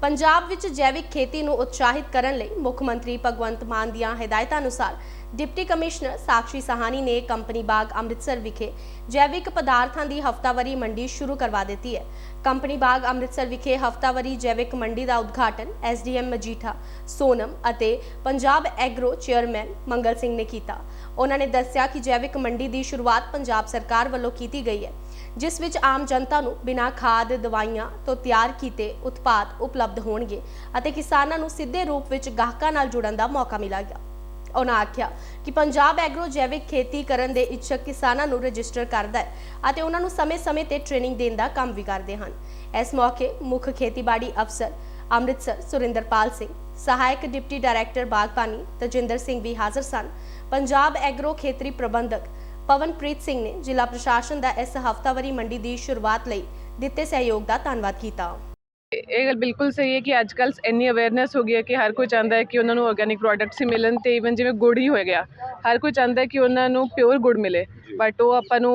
ਪੰਜਾਬ ਵਿੱਚ ਜੈਵਿਕ ਖੇਤੀ ਨੂੰ ਉਤਸ਼ਾਹਿਤ ਕਰਨ ਲਈ ਮੁੱਖ ਮੰਤਰੀ ਭਗਵੰਤ ਮਾਨ ਦੀਆਂ ਹਦਾਇਤਾਂ ਅਨੁਸਾਰ ਡਿਪਟੀ ਕਮਿਸ਼ਨਰ ਸਾਕਸ਼ੀ ਸਹਾਨੀ ਨੇ ਕੰਪਨੀ ਬਾਗ ਅੰਮ੍ਰਿਤਸਰ ਵਿਖੇ ਜੈਵਿਕ ਪਦਾਰਥਾਂ ਦੀ ਹਫ਼ਤਾਵਾਰੀ ਮੰਡੀ ਸ਼ੁਰੂ ਕਰਵਾ ਦਿੱਤੀ ਹੈ। ਕੰਪਨੀ ਬਾਗ ਅੰਮ੍ਰਿਤਸਰ ਵਿਖੇ ਹਫ਼ਤਾਵਾਰੀ ਜੈਵਿਕ ਮੰਡੀ ਦਾ ਉਦਘਾਟਨ ਐਸਡੀਐਮ ਮਜੀਠਾ ਸੋਨਮ ਅਤੇ ਪੰਜਾਬ ਐਗਰੋ ਚੇਅਰਮੈਨ ਮੰਗਲ ਸਿੰਘ ਨੇ ਕੀਤਾ। ਉਹਨਾਂ ਨੇ ਦੱਸਿਆ ਕਿ ਜੈਵਿਕ ਮੰਡੀ ਦੀ ਸ਼ੁਰੂਆਤ ਪੰਜਾਬ ਸਰਕਾਰ ਵੱਲੋਂ ਕੀਤੀ ਗਈ ਹੈ। ਜਿਸ ਵਿੱਚ ਆਮ ਜਨਤਾ ਨੂੰ ਬਿਨਾਂ ਖਾਦ, ਦਵਾਈਆਂ ਤੋਂ ਤਿਆਰ ਕੀਤੇ ਉਤਪਾਦ ਉਪਲਬਧ ਹੋਣਗੇ ਅਤੇ ਕਿਸਾਨਾਂ ਨੂੰ ਸਿੱਧੇ ਰੂਪ ਵਿੱਚ ਗਾਹਕਾਂ ਨਾਲ ਜੁੜਨ ਦਾ ਮੌਕਾ ਮਿਲੇਗਾ ਉਹਨਾਂ ਆਖਿਆ ਕਿ ਪੰਜਾਬ ਐਗਰੋ ਜੈਵਿਕ ਖੇਤੀ ਕਰਨ ਦੇ ਇੱਛਕ ਕਿਸਾਨਾਂ ਨੂੰ ਰਜਿਸਟਰ ਕਰਦਾ ਹੈ ਅਤੇ ਉਹਨਾਂ ਨੂੰ ਸਮੇਂ-ਸਮੇਂ ਤੇ ਟ੍ਰੇਨਿੰਗ ਦੇਣ ਦਾ ਕੰਮ ਵੀ ਕਰਦੇ ਹਨ। ਇਸ ਮੌਕੇ ਮੁੱਖ ਖੇਤੀਬਾੜੀ ਅਫਸਰ ਅੰਮ੍ਰਿਤਸਰ ਸੁਰਿੰਦਰਪਾਲ ਸਿੰਘ, ਸਹਾਇਕ ਡਿਪਟੀ ਡਾਇਰੈਕਟਰ ਬਾਗਬਾਨੀ ਤਜਿੰਦਰ ਸਿੰਘ ਵੀ ਹਾਜ਼ਰ ਸਨ। ਪੰਜਾਬ ਐਗਰੋ ਖੇਤਰੀ ਪ੍ਰਬੰਧਕ ਪਵਨਪ੍ਰੀਤ ਸਿੰਘ ਨੇ ਜ਼ਿਲ੍ਹਾ ਪ੍ਰਸ਼ਾਸਨ ਦਾ ਇਸ ਹਫ਼ਤਾਵਾਰੀ ਮੰਡੀ ਦੀ ਸ਼ੁਰੂਆਤ ਲਈ ਦਿੱਤੇ ਸਹਿਯੋਗ ਦਾ ਧੰਨਵਾਦ ਕੀਤਾ। ਇਹ ਗੱਲ ਬਿਲਕੁਲ ਸਹੀ ਹੈ ਕਿ ਅੱਜ ਕੱਲ੍ਹ ਇੰਨੀ ਅਵੇਅਰਨੈਸ ਹੋ ਗਈ ਹੈ ਕਿ ਹਰ ਕੋਈ ਚਾਹੁੰਦਾ ਹੈ ਕਿ ਉਹਨਾਂ ਨੂੰ ਆਰਗੈਨਿਕ ਪ੍ਰੋਡਕਟਸ ਹੀ ਮਿਲਣ ਤੇ ਇਵਨ ਜਿਵੇਂ ਗੁੜ ਹੀ ਹੋ ਗਿਆ। ਹਰ ਕੋਈ ਚਾਹੁੰਦਾ ਹੈ ਕਿ ਉਹਨਾਂ ਨੂੰ ਪਿਓਰ ਗੁੜ ਮਿਲੇ ਬਟ ਉਹ ਆਪਾਂ ਨੂੰ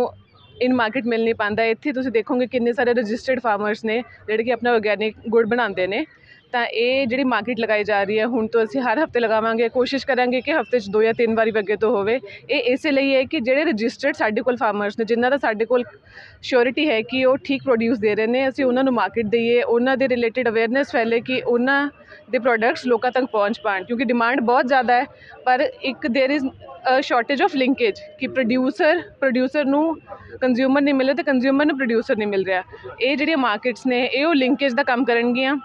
ਇਨ ਮਾਰਕੀਟ ਮਿਲ ਨਹੀਂ ਪਾਉਂਦਾ। ਇੱਥੇ ਤੁਸੀਂ ਦੇਖੋਗੇ ਕਿੰਨੇ ਸਾਰੇ ਰਜਿਸਟਰਡ ਫਾਰਮਰਸ ਨੇ ਜਿਹੜੇ ਕਿ ਆਪਣਾ ਆਰਗੈਨਿਕ ਗੁੜ ਬਣਾਉਂਦੇ ਨੇ। ਤਾਂ ਇਹ ਜਿਹੜੀ ਮਾਰਕੀਟ ਲਗਾਈ ਜਾ ਰਹੀ ਹੈ ਹੁਣ ਤੋਂ ਅਸੀਂ ਹਰ ਹਫਤੇ ਲਗਾਵਾਂਗੇ ਕੋਸ਼ਿਸ਼ ਕਰਾਂਗੇ ਕਿ ਹਫਤੇ 'ਚ ਦੋ ਜਾਂ ਤਿੰਨ ਵਾਰੀ ਅੱਗੇ ਤੋਂ ਹੋਵੇ ਇਹ ਇਸੇ ਲਈ ਹੈ ਕਿ ਜਿਹੜੇ ਰਜਿਸਟਰਡ ਸਾਡੇ ਕੋਲ ਫਾਰਮਰਸ ਨੇ ਜਿਨ੍ਹਾਂ ਦਾ ਸਾਡੇ ਕੋਲ ਸ਼ੋਰਿਟੀ ਹੈ ਕਿ ਉਹ ਠੀਕ ਪ੍ਰੋਡਿਊਸ ਦੇ ਰਹੇ ਨੇ ਅਸੀਂ ਉਹਨਾਂ ਨੂੰ ਮਾਰਕੀਟ ਦਈਏ ਉਹਨਾਂ ਦੇ ਰਿਲੇਟਡ ਅਵੇਅਰਨੈਸ ਫੈਲੇ ਕਿ ਉਹਨਾਂ ਦੇ ਪ੍ਰੋਡਕਟਸ ਲੋਕਾਂ ਤੱਕ ਪਹੁੰਚ ਪਾਣ ਕਿਉਂਕਿ ਡਿਮਾਂਡ ਬਹੁਤ ਜ਼ਿਆਦਾ ਹੈ ਪਰ ਇੱਕ there is shortage of linkage ਕਿ ਪ੍ਰੋਡਿਊਸਰ ਪ੍ਰੋਡਿਊਸਰ ਨੂੰ ਕੰਜ਼ਿਊਮਰ ਨਹੀਂ ਮਿਲ ਰਿਹਾ ਤੇ ਕੰਜ਼ਿਊਮਰ ਨੂੰ ਪ੍ਰੋਡਿਊਸਰ ਨਹੀਂ ਮਿਲ ਰਿਹਾ ਇਹ ਜਿਹੜੀਆਂ ਮਾਰਕੀਟਸ ਨੇ ਇਹ ਉਹ ਲਿੰਕੇਜ ਦਾ ਕੰਮ ਕਰਨਗੀਆਂ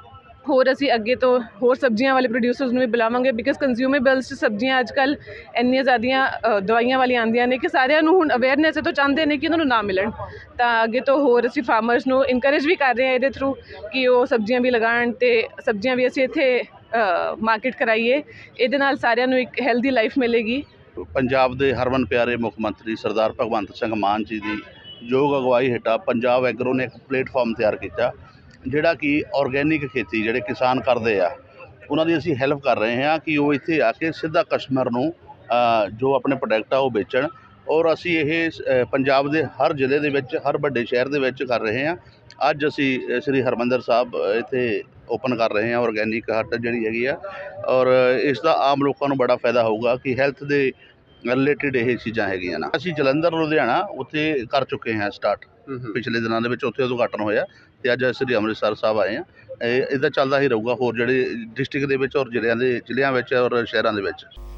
ਹੋਰ ਅਸੀਂ ਅੱਗੇ ਤੋਂ ਹੋਰ ਸਬਜ਼ੀਆਂ ਵਾਲੇ ਪ੍ਰੋਡਿਊਸਰਸ ਨੂੰ ਵੀ ਬੁਲਾਵਾਂਗੇ ਬਿਕਾਜ਼ ਕੰਜ਼ਿਊਮੇਬਲਸ 'ਚ ਸਬਜ਼ੀਆਂ ਅੱਜ ਕੱਲ ਇੰਨੀਆਂ ਜ਼ਿਆਦੀਆਂ ਦਵਾਈਆਂ ਵਾਲੀਆਂ ਆਉਂਦੀਆਂ ਨੇ ਕਿ ਸਾਰਿਆਂ ਨੂੰ ਹੁਣ ਅਵੇਅਰਨੈਸ ਹੈ ਤਾਂ ਚਾਹੁੰਦੇ ਨੇ ਕਿ ਉਹਨਾਂ ਨੂੰ ਨਾ ਮਿਲਣ। ਤਾਂ ਅੱਗੇ ਤੋਂ ਹੋਰ ਅਸੀਂ ਫਾਰਮਰਸ ਨੂੰ ਇਨਕਰੇਜ ਵੀ ਕਰ ਰਹੇ ਹਾਂ ਇਹਦੇ ਥਰੂ ਕਿ ਉਹ ਸਬਜ਼ੀਆਂ ਵੀ ਲਗਾਉਣ ਤੇ ਸਬਜ਼ੀਆਂ ਵੀ ਅਸੀਂ ਇੱਥੇ ਮਾਰਕੀਟ ਕਰਾਈਏ। ਇਹਦੇ ਨਾਲ ਸਾਰਿਆਂ ਨੂੰ ਇੱਕ ਹੈਲਦੀ ਲਾਈਫ ਮਿਲੇਗੀ। ਪੰਜਾਬ ਦੇ ਹਰਮਨ ਪਿਆਰੇ ਮੁੱਖ ਮੰਤਰੀ ਸਰਦਾਰ ਭਗਵੰਤ ਸਿੰਘ ਮਾਨ ਜੀ ਦੀ ਯੋਗ ਅਗਵਾਈ ਹੇਠਾਂ ਪੰਜਾਬ ਐਗਰੋ ਨੇ ਇੱਕ ਪਲੇਟਫਾਰਮ ਤਿਆਰ ਕੀਤਾ। ਜਿਹੜਾ ਕਿ ਆਰਗੈਨਿਕ ਖੇਤੀ ਜਿਹੜੇ ਕਿਸਾਨ ਕਰਦੇ ਆ, ਉਹਨਾਂ ਦੀ ਅਸੀਂ ਹੈਲਪ ਕਰ ਰਹੇ ਹਾਂ ਕਿ ਉਹ ਇੱਥੇ ਆ ਕੇ ਸਿੱਧਾ ਕਸਟਮਰ ਨੂੰ ਜੋ ਆਪਣੇ ਪ੍ਰੋਡਕਟ ਆ ਉਹ ਵੇਚਣ। ਔਰ ਅਸੀਂ ਇਹ ਪੰਜਾਬ ਦੇ ਹਰ ਜ਼ਿਲ੍ਹੇ ਦੇ ਵਿੱਚ, ਹਰ ਵੱਡੇ ਸ਼ਹਿਰ ਦੇ ਵਿੱਚ ਕਰ ਰਹੇ ਹਾਂ। ਅੱਜ ਅਸੀਂ ਸ੍ਰੀ ਹਰਮੰਦਰ ਸਾਹਿਬ ਇੱਥੇ ਓਪਨ ਕਰ ਰਹੇ ਹਾਂ ਆਰਗੈਨਿਕ ਹੱਟ ਜਿਹੜੀ ਹੈਗੀ ਆ। ਔਰ ਇਸ ਦਾ ਆਮ ਲੋਕਾਂ ਨੂੰ ਬੜਾ ਫਾਇਦਾ ਹੋਊਗਾ ਕਿ ਹੈਲਥ ਦੇ ਰਿਲੇਟਡ ਇਹ ਚੀਜ਼ਾਂ ਹੈਗੀਆਂ ਨਾ। ਅਸੀਂ ਜਲੰਧਰ ਲੁਧਿਆਣਾ ਉੱਥੇ ਕਰ ਚੁੱਕੇ ਹਾਂ ਸਟਾਰਟ ਪਿਛਲੇ ਦਿਨਾਂ ਦੇ ਵਿੱਚ ਉੱਥੇ ਉਦਘਾਟਨ ਹੋਇਆ ਤੇ ਅੱਜ ਸ੍ਰੀ ਅੰਮ੍ਰਿਤਸਰ ਸਾਹਿਬ ਆਏ ਹਾਂ। ਇਹ ਇਹਦਾ ਚੱਲਦਾ ਹੀ ਰਹੂਗਾ ਹੋਰ ਜਿਹੜੇ ਡਿਸਟ੍ਰਿਕਟ ਦੇ ਵਿੱਚ ਔਰ ਜ਼ਿਲ੍ਹਿਆਂ ਦੇ ਜ਼ਿਲ੍ਹਿਆਂ ਵਿੱਚ ਔਰ ਸ਼ਹਿਰਾਂ ਦੇ ਵਿੱਚ।